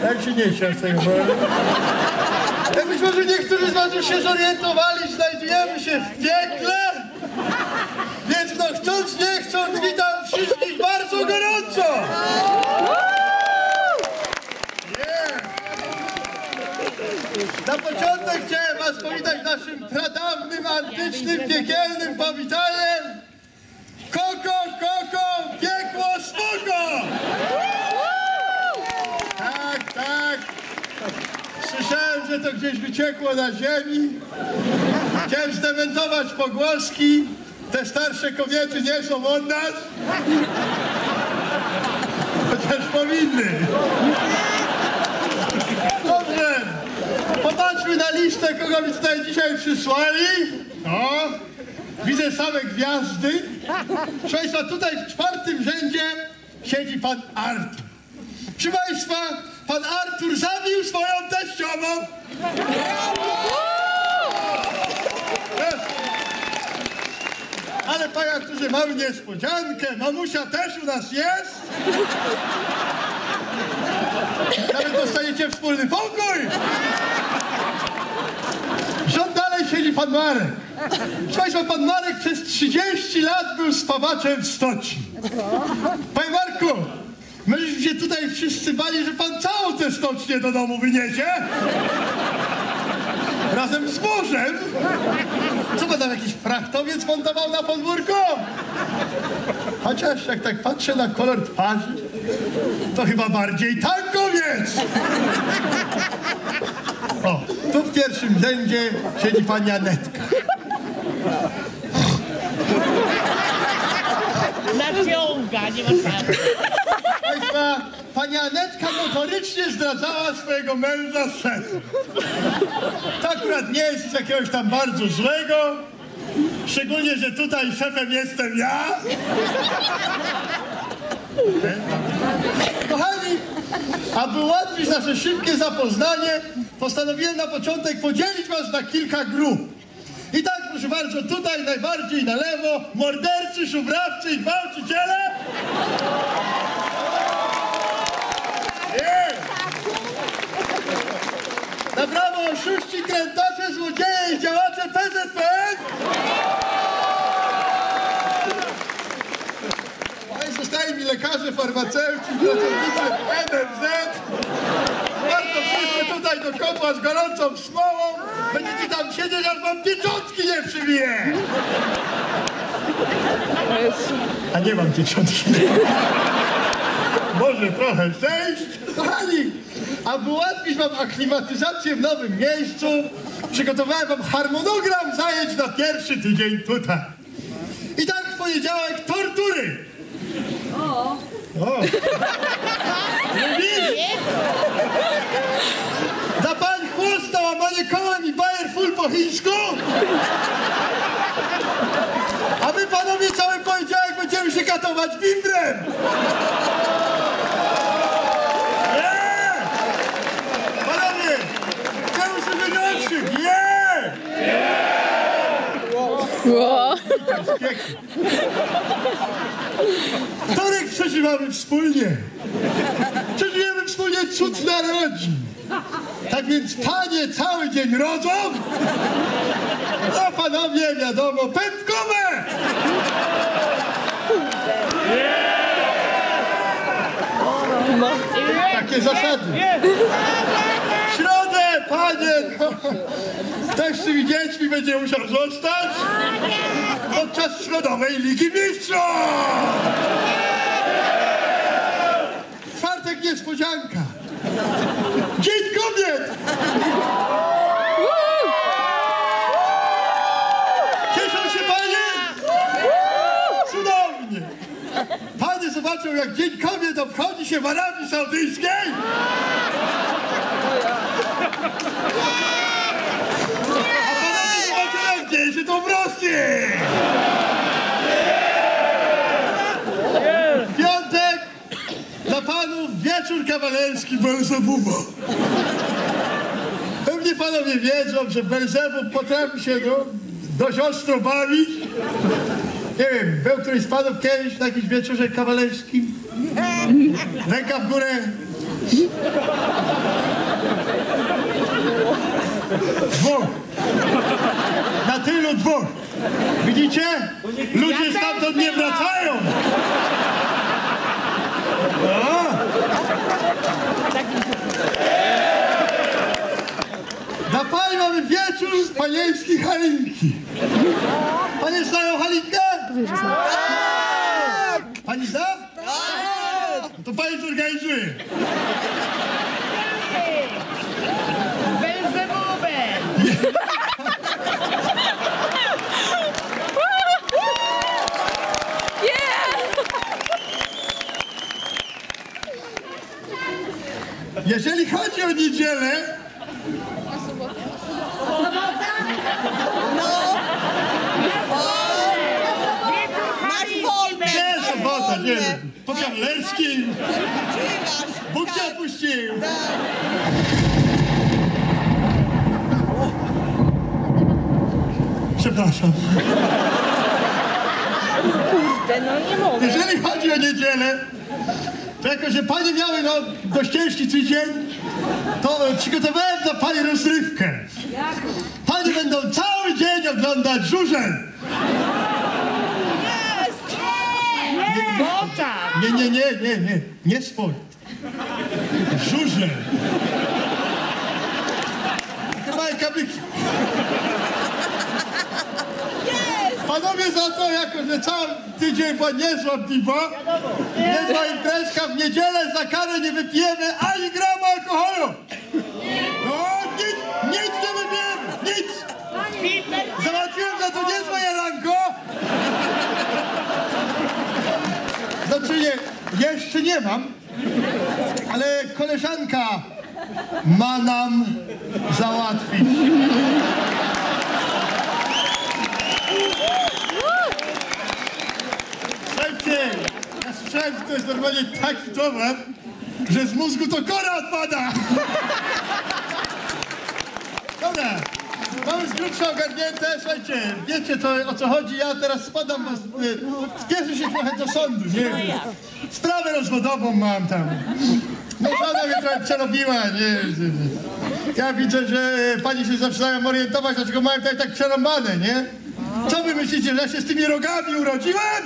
Jak się nie z tego powodu? Ja być może niektórzy z was już się zorientowali, znajdujemy się w piekle. Więc no chcąc, nie chcąc, witam wszystkich bardzo gorąco. Na początek chciałem was powitać naszym pradawnym, antycznym, piekielnym powitaniem. To gdzieś wyciekło na ziemi. Chciałem zdementować pogłoski. Te starsze kobiety nie są od nas. Chociaż powinny. Dobrze. Popatrzmy na listę, kogo mi tutaj dzisiaj przysłali. O, widzę same gwiazdy. Proszę Państwa, tutaj w czwartym rzędzie siedzi pan Artur. Proszę Państwa, pan Artur zabił swoją teściową. Ale panie Arturze, mamy niespodziankę. Mamusia też u nas jest. Nawet dostajecie wspólny pokój. Rząd dalej siedzi pan Marek. Proszę pan Marek przez 30 lat był spawaczem w stoczni. Panie się tutaj wszyscy bali, że pan całą tę stocznię do domu wyniesie. Razem z morzem. Co tam jakiś frachtowiec montował na podwórku? Chociaż jak tak patrzę na kolor twarzy, to chyba bardziej tankowiec. O, tu w pierwszym rzędzie siedzi pani Anetka. Naciąga, nie ma. Pani Anetka notorycznie zdradzała swojego męża z szefem. To akurat nie jest jakiegoś tam bardzo złego. Szczególnie, że tutaj szefem jestem ja. Kochani, aby ułatwić nasze szybkie zapoznanie, postanowiłem na początek podzielić was na kilka grup. I tak, proszę bardzo, tutaj najbardziej na lewo mordercy, szubrawcy i gwałciciele. Na prawo oszuści, krętacze, złodzieje i działacze PZPN. Zostali mi lekarze, farmaceuci, pracownicy NFZ. Bardzo wszyscy tutaj do kotła z gorącą smołą. Będziecie tam siedzieć, aż wam pieczątki nie przybije. A nie mam pieczątki. Może trochę zejść. Kochani, aby ułatwić wam aklimatyzację w nowym miejscu, przygotowałem wam harmonogram zajęć na pierwszy tydzień tutaj. I tak w poniedziałek tortury. O. O. Da pan chłód na łamanie kołem i bajer full po chińsku? A my panowie cały poniedziałek będziemy się katować bimbrem. Nie! Panowie! Chcemy się wyjątrzy! Nie! Wtorek przeżywamy wspólnie. Przeżyjemy wspólnie cud narodzin. Tak więc panie cały dzień rodzą, a panowie wiadomo, pępkowe! Takie zasady. W środę, panie, no, ktoś z tymi dziećmi będzie musiał zostać podczas środowej Ligi Mistrzów! Czwartek niespodzianka. Dzień kobiet! Cieszą się panie? Cudownie! Panie zobaczą, jak Dzień Kobiet obchodzi się w Arabii Saudyjskiej! A panowie zobaczą, jak dzieje się to W piątek dla panów wieczór kawalerski Belzebuba. Pewnie panowie wiedzą, że Belzebub potrafi się no, dość ostro bawić. Nie wiem, był któryś z panów kiedyś na jakimś wieczorze kawalerskim? Ręka w górę. Dwóch. Na tylu dwóch. Widzicie? Ludzie stamtąd nie wracają. No. Mamy wieczór panieńskiej halinki. Panie znają halinkę? Pani zna? No To pani zorganizuje. Jeżeli chodzi o niedzielę, wiem, po Trzymasz. Bóg cię opuścił. Przepraszam. Kurde, no nie mogę. Jeżeli chodzi o niedzielę, to jako, że panie miały no, dość ciężki tydzień, to e, przygotowałem dla pani rozrywkę. Panie będą cały dzień oglądać żużel. Nie, nie, nie, nie, nie, nie sport. Żużel. Chyba jak kabyki. Panowie za to, jako że cały tydzień była niezła piwa, niezła imprezka, w niedzielę za karę nie wypijemy ani grama alkoholu. No, nic, nic nie wypijemy, nic. Załatwiłem za to niezłe jaranko. Znaczy nie, jeszcze nie mam, ale koleżanka ma nam załatwić. Słuchajcie, ja słyszałem, że to jest normalnie taki towar, że z mózgu to kora odpada. Dobra, mamy z grubsza ogarnięte, słuchajcie, wiecie to, o co chodzi, ja teraz spadam, bo y, spieszę się trochę do sądu, nie Sprawę rozwodową mam tam. No żona mnie trochę przerobiła, nie Ja widzę, że pani się zaczynają orientować, dlaczego mają tutaj tak przerąbane, nie? Co wy myślicie, że ja się z tymi rogami urodziłem?